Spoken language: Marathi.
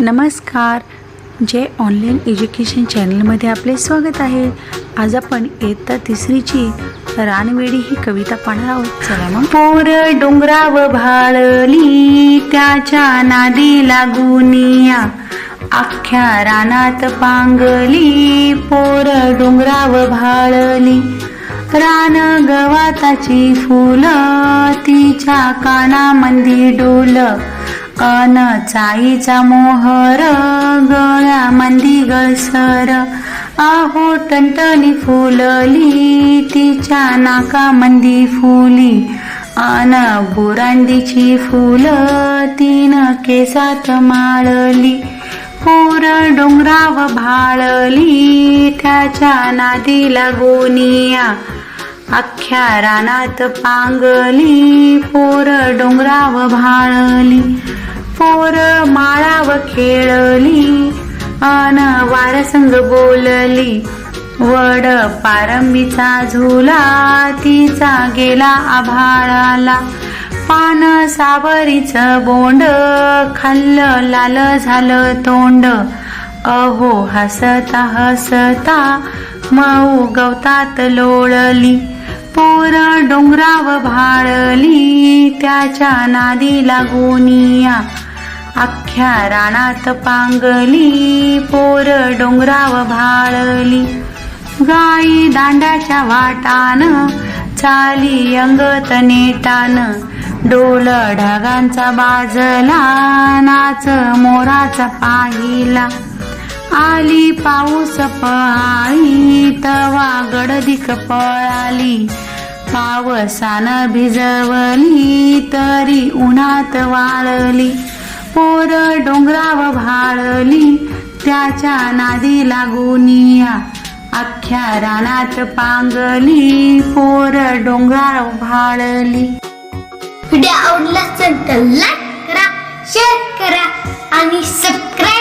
नमस्कार. जे ऑनलाईन एज्युकेशन चॅनलमध्ये आपले स्वागत आहे. आज आपण इयत्ता तिसरीची रानवेडी ही कविता पाहणार आहोत. चला मग. पोर डोंगराव भाळली त्याच्या नादी लागुनिया. अख्ख्या रानात पांगली पोर डोंगराव भाळली. रान गवाताची फुलं तिच्या कानामंदी डोलं. अन चाईचा मोहर गळ्यामंदी गळसर आहो टणटणी फुलली तिच्या नाकामंदी फुली. अन बुरांडीची फुलं तीन केसात माळली. पोर डोंगराव भाळली त्याच्या नादी लागोनिया अख्ख्या रानात पांगली पोर डोंगराव भाळली. पोर माळाव खेळली. अन वारसंग बोलली वड पारंबीचा झुला तिचा गेला आभाळाला. पान सावरीच बोंड खाल्लं लाल झालं तोंड. अहो हसता हसता मऊ गवतात लोळली. पोर डोंगराव भाळली त्याच्या नादी लागुनिया अख्ख्या रानात पांगली पोर डोंगराव भाळली. गाई दांड्याच्या वाटान चाली अंगत नेटान डोल ढगांचा बाजला नाच मोराचा पाहिला. आली पाऊस पळाली तवा गडदिक पळाली. पावसान भिजवली तरी उन्हात वाळली. पोर डोंगराव भाळली त्याच्या नादी लागुनिया अख्ख्या रानात पांगली. पोर डोंगराव भाळली. व्हिडिओ आवडला असेल तर लाईक करा शेअर करा आणि सबस्क्राईब